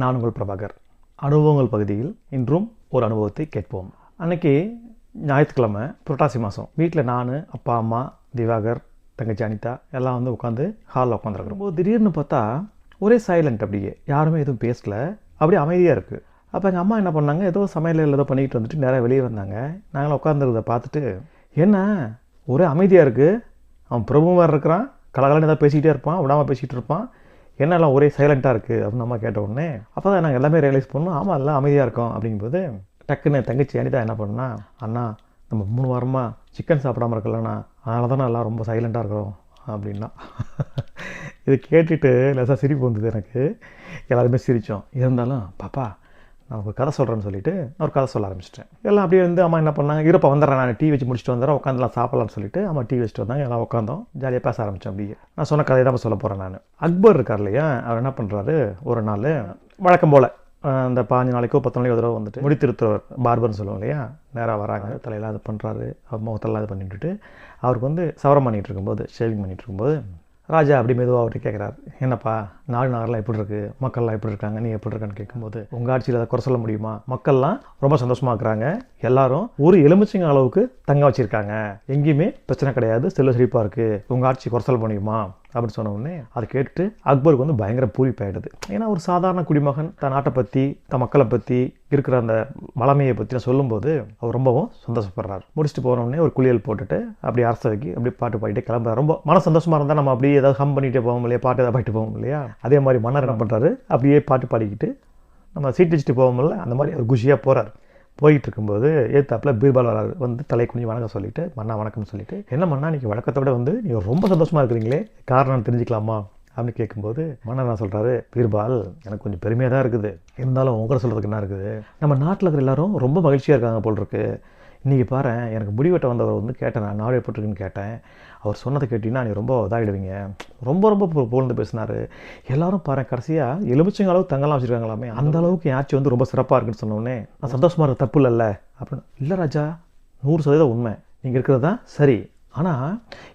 நான் உங்கள் பிரபாகர். அனுபவங்கள் பகுதியில் இன்றும் ஒரு அனுபவத்தை கேட்போம். அன்னைக்கு ஞாயிற்றுக்கிழமை புரட்டாசி மாதம் வீட்டில் நான் அப்பா அம்மா திவாகர் தங்கச்சி அனிதா எல்லாம் வந்து உட்காந்து ஹாலில் உட்காந்துருக்குறோம் போது திடீர்னு பார்த்தா ஒரே சைலண்ட் அப்படியே. யாருமே எதுவும் பேசல. அப்படியே அமைதியாக இருக்குது அப்போ எங்கள் அம்மா என்ன பண்ணாங்க? ஏதோ சமையல் ஏதோ பண்ணிக்கிட்டு வந்துட்டு நேராக வெளியே வந்தாங்க. நாங்களும் உட்காந்துருக்கிறத பார்த்துட்டு என்ன? ஒரே அமைதியாக இருக்குது அவன் பிரபு வேறு இருக்கிறான். கலகலன்னு ஏதாவது பேசிக்கிட்டே இருப்பான். விடாமல் பேசிகிட்டு இருப்பான். என்னெல்லாம் ஒரே சைலண்ட்டாக இருக்குது அப்படின்னு அம்மா கேட்ட உடனே அப்போ தான் நாங்கள் எல்லாமே ரியலைஸ் பண்ணோம் ஆமாம் எல்லாம் அமைதியாக இருக்கோம் அப்படிங்கும்போது டக்குன்னு தங்கச்சி அனிதா என்ன பண்ணா அண்ணா நம்ம மூணு வாரமாக சிக்கன் சாப்பிடாம இருக்கலண்ணா அதனால தான் எல்லாம் ரொம்ப சைலண்ட்டாக இருக்கிறோம் அப்படின்னா. இது கேட்டுட்டு லேசாக சிரிப்பு வந்தது எனக்கு. எல்லாருமே சிரித்தோம் இருந்தாலும் பாப்பா நான் ஒரு கதை சொல்கிறேன்னு சொல்லிட்டு நான் ஒரு கதை சொல்ல ஆரம்பிச்சிட்டேன். எல்லாம் அப்படியே வந்து அம்மா என்ன பண்ணாங்க? இருப்பா வந்துடுறேன் நான். டீ வச்சு முடிச்சுட்டு வந்துடுறேன். உட்காந்துலாம் சாப்பிட்லான்னு சொல்லிட்டு அம்மா டீ வச்சுட்டு வந்தாங்க. எல்லாம் உட்காந்தோம். ஜாலியாக பேச ஆரம்பித்தோம் அப்படியே. நான் சொன்ன கதையை தான் சொல்ல போகிறேன் நான். அக்பர் இருக்கார் இல்லையா? அவர் என்ன பண்ணுறாரு ஒரு நாள் வழக்கம் போல் அந்த பாஞ்சு நாளைக்கோ பத்து நாளைக்கோ தடவை வந்துட்டு முடித்திருத்தவர் பார்பர்னு சொல்லுவோம் இல்லையா? நேராக வராங்க. தலையெல்லாம் இது பண்ணுறாரு முகத்தெல்லாம் இது பண்ணிட்டு அவருக்கு வந்து சவரம் பண்ணிகிட்டு இருக்கும்போது ஷேவிங் பண்ணிகிட்டு இருக்கும்போது ராஜா அப்படி மெதுவாக அவர்கிட்ட கேட்குறாரு என்னப்பா நாடு நகரெலாம் எப்படி இருக்குது மக்கள்லாம் எப்படி இருக்காங்க? நீ எப்படி இருக்கான்னு கேட்கும்போது உங்கள் ஆட்சியில் அதை குறை சொல்ல முடியுமா? மக்கள்லாம் ரொம்ப சந்தோஷமாக இருக்கிறாங்க. எல்லாரும் ஒரு எலுமிச்சங்க அளவுக்கு தங்க வச்சுருக்காங்க. எங்கேயுமே பிரச்சனை கிடையாது. செல்ல செழிப்பாக இருக்குது உங்கள் ஆட்சி குறை சொல்ல முடியுமா? அப்படின்னு சொன்ன உடனே அதை கேட்டுட்டு அக்பருக்கு வந்து பயங்கர பூரிப்பாயிடுது. ஏன்னா ஒரு சாதாரண குடிமகன் தன் நாட்டை பற்றி தன் மக்களை பற்றி இருக்கிற அந்த வளமையை பற்றி சொல்லும்போது அவர் ரொம்பவும் சந்தோஷப்படுறாரு. முடிச்சுட்டு போனோடனே ஒரு குளியல் போட்டுட்டு அப்படி அரசவைக்கு அப்படி பாட்டு பாடிட்டு கிளம்புறாரு. ரொம்ப மன சந்தோஷமாக இருந்தால் நம்ம அப்படியே ஏதாவது ஹம் பண்ணிகிட்டே போவோம் இல்லையா? பாட்டு ஏதாவது பாட்டு போவோம் இல்லையா? அதே மாதிரி மன்னர் என்ன பண்ணுறாரு அப்படியே பாட்டு பாடிக்கிட்டு நம்ம சீட்டு வச்சுட்டு போவோம்ல அந்த மாதிரி ஒரு குஷியாக போகிறார் போயிட்டு இருக்கும்போது ஏத்தாப்பில் பீர்பால் வராரு வந்து தலை குனிஞ்சு வணக்கம் சொல்லிட்டு மன்னா வணக்கம்னு சொல்லிவிட்டு என்ன மன்னா நீங்கள் வழக்கத்தோட விட வந்து நீங்கள் ரொம்ப சந்தோஷமாக இருக்கிறீங்களே காரணம் தெரிஞ்சுக்கலாமா? அப்படின்னு கேட்கும்போது மன்னர் என்ன சொல்கிறாரு பீர்பால் எனக்கு கொஞ்சம் பெருமையாக தான் இருக்குது. இருந்தாலும் உங்களை சொல்கிறதுக்கு என்ன இருக்குது? நம்ம நாட்டில் இருக்கிற எல்லாரும் ரொம்ப மகிழ்ச்சியாக இருக்காங்க போல் இருக்குது இன்றைக்கி பாரு எனக்கு முடிவெட்ட வந்தவர் வந்து கேட்டேன் நான் நாடு எப்படிருக்குன்னு கேட்டேன். அவர் சொன்னதை கேட்டிங்கன்னா நீ ரொம்ப இதாகிடுவீங்க ரொம்ப ரொம்ப புகழ்ந்து பேசினார். எல்லாரும் பாரு கடைசியாக எலுமிச்சங்க அளவுக்கு தங்கலாம் வச்சுருக்காங்களாமே அந்த அளவுக்கு என் ஆட்சி வந்து ரொம்ப சிறப்பாக இருக்குன்னு சொன்னோடனே நான் சந்தோஷமாக இருக்க தப்பு இல்லைல்ல அப்படின்னு. இல்லை ராஜா நூறு சதவீதம் உண்மை. நீங்கள் இருக்கிறது தான் சரி. ஆனால்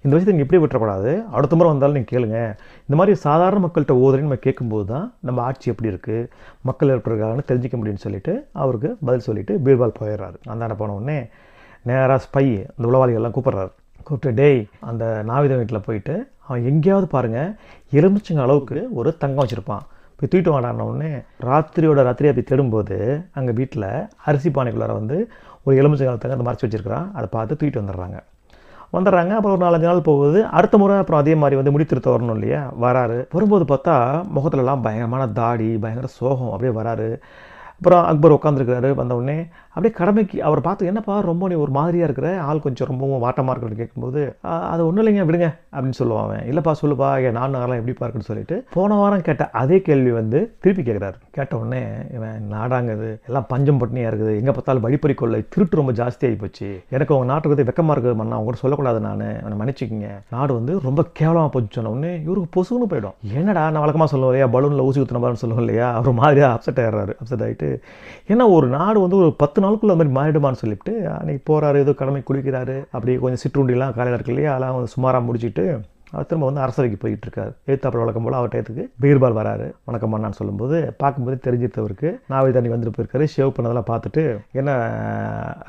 இந்த விஷயத்தை நீங்கள் எப்படி விட்டுறக்கூடாது. அடுத்த முறை வந்தாலும் நீங்கள் கேளுங்க. இந்த மாதிரி சாதாரண மக்கள்கிட்ட ஓதுறேன்னு நம்ம கேட்கும்போது தான் நம்ம ஆட்சி எப்படி இருக்குது மக்கள் எப்படி இருக்காங்கன்னு தெரிஞ்சிக்க முடியும்னு சொல்லிட்டு அவருக்கு பதில் சொல்லிவிட்டு பீர்பால் போயிடுறாரு. அந்தாண்ட போன உடனே நேராக ஸ்பை அந்த உளவாளிகள்லாம் கூப்பிட்றாரு. கூப்பிட்டு டேய் அந்த நாவித வீட்டில் போயிட்டு அவன் எங்கேயாவது பாருங்கள் எலுமிச்சங்க அளவுக்கு ஒரு தங்கம் வச்சுருப்பான். போய் தூக்கிட்டு வாடானோடனே ராத்திரியோட ராத்திரியாக போய் தேடும்போது அங்கே வீட்டில் அரிசி பானைக்குள்ளார வந்து ஒரு எலுமிச்சங்கால தங்கம் அந்த மறைச்சி வச்சிருக்கிறான். அதை பார்த்து தூக்கிட்டு வந்துடுறாங்க. வந்துடுறாங்க. அப்புறம் ஒரு நாலஞ்சு நாள் போகுது. அடுத்த முறை அப்புறம் அதே மாதிரி வந்து முடித்திருத்த வரணும் இல்லையா? வராரு. வரும்போது பார்த்தா முகத்துலலாம் பயங்கரமான தாடி பயங்கர சோகம். அப்படியே வராரு. அப்புறம் அக்பர் உட்காந்துருக்கிறாரு வந்தவுடனே அப்படியே கடமைக்கு அவர் பார்த்து என்னப்பா ரொம்ப நீ ஒரு மாதிரியாக இருக்கிற? ஆள் கொஞ்சம் ரொம்பவும் வாட்டமாக இருக்கிறது கேட்கும்போது அது ஒன்றும் இல்லைங்க விடுங்க அப்படின்னு சொல்லுவான் அவன். இல்லைப்பா சொல்லுப்பா என் நான் நகரெல்லாம் எப்படிப்பா இருக்குன்னு சொல்லிட்டு போன வாரம் கேட்ட அதே கேள்வி வந்து திருப்பி கேட்குறாரு. கேட்ட உடனே இவன் நாடாங்குது எல்லாம் பஞ்சம் பட்டினியாக இருக்குது எங்கே பார்த்தாலும் வழிப்பறி கொள்ளை திருட்டு ரொம்ப ஜாஸ்தியாகி போச்சு. எனக்கு உங்கள் நாட்டுக்கு வந்து வெக்கமாக இருக்குது மண்ணா அவங்க சொல்லக்கூடாது நான் அவனை மன்னிச்சிக்கிங்க. நாடு வந்து ரொம்ப கேவலமாக போச்சு சொன்ன உடனே இவருக்கு பொசுன்னு போயிடும். என்னடா நான் வழக்கமாக சொல்லுவோம் இல்லையா பலூனில் ஊசி குத்துன மாதிரி சொல்லுவோம் இல்லையா? அவர் மாதிரியாக அப்செட் ஆயிடுறாரு. அப்செட் ஆகிட்டு ஏன்னா ஒரு நாடு வந்து ஒரு பத்து நாள் நாளுக்குள்ள மாதிரி மாறிடுமான்னு சொல்லிட்டு அன்னைக்கு போகிறாரு ஏதோ கடமை குளிக்கிறாரு அப்படியே கொஞ்சம் சிற்றுண்டிலாம் காலையில் இருக்கு இல்லையா அதெல்லாம் வந்து சுமாராக முடிச்சிட்டு அவர் திரும்ப வந்து அரசவைக்கு போயிட்டு இருக்காரு எழுத்தாப்புற வழக்கம் போல் அவர் டயத்துக்கு பீர்பால் வராரு. வணக்கம் நான் சொல்லும்போது பார்க்கும்போது தெரிஞ்சிருத்தவருக்கு நாவை தண்ணி வந்துட்டு போயிருக்காரு. ஷேவ் பண்ணதெல்லாம் பார்த்துட்டு என்ன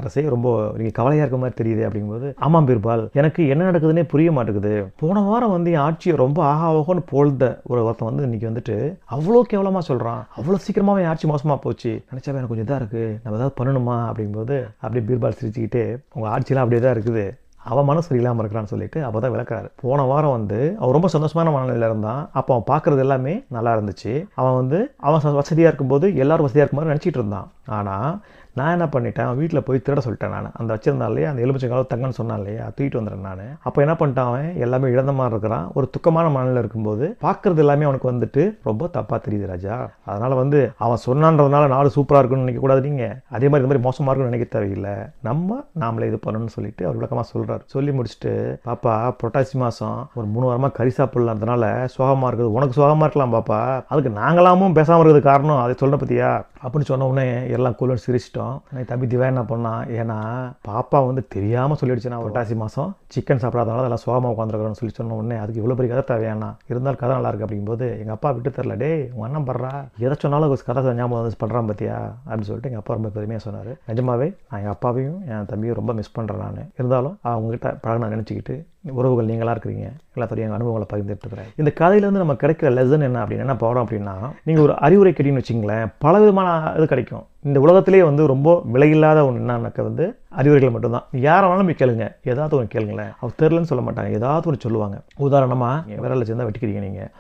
அரசே ரொம்ப நீங்கள் கவலையாக இருக்க மாதிரி தெரியுது அப்படிங்கும்போது ஆமாம் பீர்பால் எனக்கு என்ன நடக்குதுன்னே புரிய மாட்டேங்குது. போன வாரம் வந்து என் ஆட்சியை ரொம்ப ஆஹா ஓஹோன்னு போல்த ஒரு ஒருத்தன் வந்து இன்னைக்கு வந்துட்டு அவ்வளோ கேவலமாக சொல்கிறான் அவ்வளோ சீக்கிரமாக என் ஆட்சி மோசமாக போச்சு. நினச்சாவே எனக்கு கொஞ்சம் இதாக இருக்குது நம்ம ஏதாவது பண்ணணுமா? அப்படிங்கும்போது அப்படியே பீர்பால் சிரிச்சுக்கிட்டே உங்கள் ஆட்சியெலாம் அப்படியே தான் இருக்குது. அவன் மனசு சரியில்லாமல் இருக்கிறான்னு சொல்லிட்டு அப்போ தான் விளக்குறாரு. போன வாரம் வந்து அவன் ரொம்ப சந்தோஷமான மனநிலையில் இருந்தான். அப்போ அவன் பார்க்குறது எல்லாமே நல்லா இருந்துச்சு. அவன் வந்து அவன் வசதியாக இருக்கும்போது எல்லாரும் வசதியாக இருக்கும் நினச்சிட்டு இருந்தான். ஆனால் நான் என்ன பண்ணிட்டேன்? அவன் வீட்டில் போய் திருட சொல்லிட்டேன் நான். அந்த வச்சிருந்தான் இல்லையா? அந்த எலுமிச்சங்காலம் தங்கன்னு சொன்னான் இல்லையா? தூக்கிட்டு வந்துடுறேன் நான். அப்போ என்ன பண்ணிட்டான் அவன்? எல்லாமே இழந்த மாதிரி இருக்கிறான். ஒரு துக்கமான மனநிலை இருக்கும்போது பார்க்குறது எல்லாமே அவனுக்கு வந்துட்டு ரொம்ப தப்பாக தெரியுது ராஜா. அதனால் வந்து அவன் சொன்னான்றதுனால நாடு சூப்பராக இருக்குன்னு நினைக்கக்கூடாது நீங்கள் அதே மாதிரி இந்த மாதிரி மோசமாக இருக்குன்னு நினைக்க தேவையில்லை. நம்ம நாமளே இது பண்ணணும்னு சொல்லிட்டு அவர் விளக்கமாக சொல்கிறார் சொல்லி முடிச்சுட்டு பாப்பா புரட்டாசி மாதம் ஒரு மூணு வாரமாக கறி சாப்பிடலான்றதுனால சோகமாக இருக்குது. உனக்கு சோகமாக இருக்கலாம் பாப்பா. அதுக்கு நாங்களாமும் பேசாமல் இருக்கிறது காரணம் அதை சொல்ல பற்றியா அப்படின்னு சொன்ன உடனே எல்லாம் குளிர் சிரிச்சிட்டோம். நான் தம்பி திவா என்ன பண்ணான் ஏன்னா பாப்பா வந்து தெரியாமல் சொல்லிடுச்சு நான் புரட்டாசி மாதம் சிக்கன் சாப்பிடாதனால அதெல்லாம் சோகமாக உட்காந்துருக்கிறோன்னு சொல்லி சொன்ன உடனே அதுக்கு இவ்வளோ பெரிய கதை தேவையானா இருந்தாலும் கதை நல்லா இருக்கு அப்படிங்கும்போது எங்கள் அப்பா விட்டு தரல டே உங்கள் அண்ணன் படுறா எதை சொன்னாலும் ஒரு கதை ஞாபகம் வந்து பண்ணுறான் பார்த்தியா அப்படின்னு சொல்லிட்டு எங்கள் அப்பா ரொம்ப பெருமையாக சொன்னார். நிஜமாவே நான் எங்கள் அப்பாவையும் என் தம்பியும் ரொம்ப மிஸ் பண்ணுறேன் நான். இருந்தாலும் அவங்ககிட்ட பழகின நினச்சிக்கிட்டு உறவுகள் நீங்களாக இருக்கிறீங்க. எல்லாத்தையும் எங்கள் அனுபவங்களை பகிர்ந்துட்டுருக்கிறேன் இந்த கதையிலேருந்து நம்ம கிடைக்கிற லெசன் என்ன அப்படின்னு என்ன போகிறோம் அப்படின்னா நீங்கள் ஒரு அறிவுரை கேட்டீங்கன்னு வச்சிங்களேன் பல விதமான இது கிடைக்கும். இந்த உலகத்திலே வந்து ரொம்ப விலையில்லாத ஒன்று என்னன்னாக்க வந்து அறிவுரைகள் மட்டும்தான். யாரை வேணாலும் போய் கேளுங்க. ஏதாவது ஒன்று கேளுங்களேன். அவர் தெரிலன்னு சொல்ல மாட்டாங்க. ஏதாவது ஒன்று சொல்லுவாங்க. உதாரணமாக விரலில் சேர்ந்தால் வெட்டிக்கிறீங்க நீங்கள்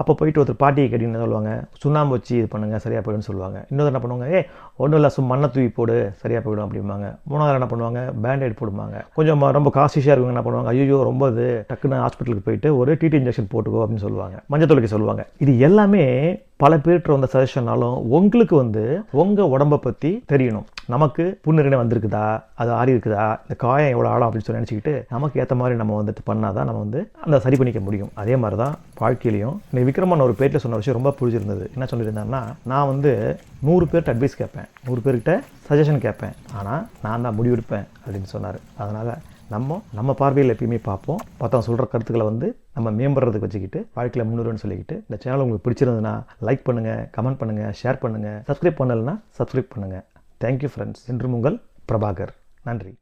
அப்போ போயிட்டு ஒருத்தர் பாட்டியை கேட்டிங்கன்னு சொல்லுவாங்க? சுண்ணாம்பு வச்சு இது பண்ணுங்கள் சரியாக போயிடும்னு சொல்லுவாங்க. இன்னொரு என்ன பண்ணுவாங்க? ஏ ஒன்றும் இல்லை சும் மண்ணை தூவி போடு சரியாக போயிடும் அப்படிம்பாங்க. மூணாவது என்ன பண்ணுவாங்க? பேண்டேட் போடுவாங்க கொஞ்சம் ரொம்ப காஸ்டிஷாக இருக்கவங்க என்ன பண்ணுவாங்க? ஐயோ ரொம்ப இது டக்குன்னு ஹாஸ்பிட்டலுக்கு போயிட்டு ஒரு டிடி இன்ஜெக்ஷன் போட்டுக்கோ அப்படின்னு சொல்லுவாங்க. மஞ்சள் தொலைக்க சொல்லுவாங்க. இது எல்லாமே பல பேர்கிட்ட வந்த சஜஷன்னாலும் உங்களுக்கு வந்து உங்கள் உடம்பை பற்றி தெரியணும். நமக்கு புண்ணுரினை வந்திருக்குதா? அது ஆறி இருக்குதா? இந்த காயம் எவ்வளோ ஆழம் அப்படின்னு சொல்லி நினச்சிக்கிட்டு நமக்கு ஏற்ற மாதிரி நம்ம வந்துட்டு பண்ணால் தான் நம்ம வந்து அந்த சரி பண்ணிக்க முடியும். அதே மாதிரி தான் வாழ்க்கையிலையும். இந்த விக்ரமன் ஒரு பேட்டில் சொன்ன விஷயம் ரொம்ப பிடிச்சிருந்தது என்ன சொல்லியிருந்தாருன்னா நான் வந்து நூறு பேர்கிட்ட அட்வைஸ் கேட்பேன். நூறு பேர்கிட்ட சஜஷன் கேட்பேன். ஆனால் நான் தான் முடிவெடுப்பேன் அப்படின்னு சொன்னார். அதனால் நம்ம நம்ம பார்வையில் எப்பயுமே பார்ப்போம். மற்றவங்க சொல்கிற கருத்துக்களை வந்து நம்ம மேம்படுறதுக்கு வச்சுக்கிட்டு வாழ்க்கையில் முன்னுரிமைன்னு சொல்லிக்கிட்டு இந்த சேனல் உங்களுக்கு பிடிச்சிருந்ததுன்னா லைக் பண்ணுங்கள் கமெண்ட் பண்ணுங்கள் ஷேர் பண்ணுங்கள் சப்ஸ்கிரைப் பண்ணலைன்னா சப்ஸ்கிரைப் பண்ணுங்கள் தேங்க்யூ ஃப்ரெண்ட்ஸ் என்றும் உங்கள் பிரபாகர். நன்றி.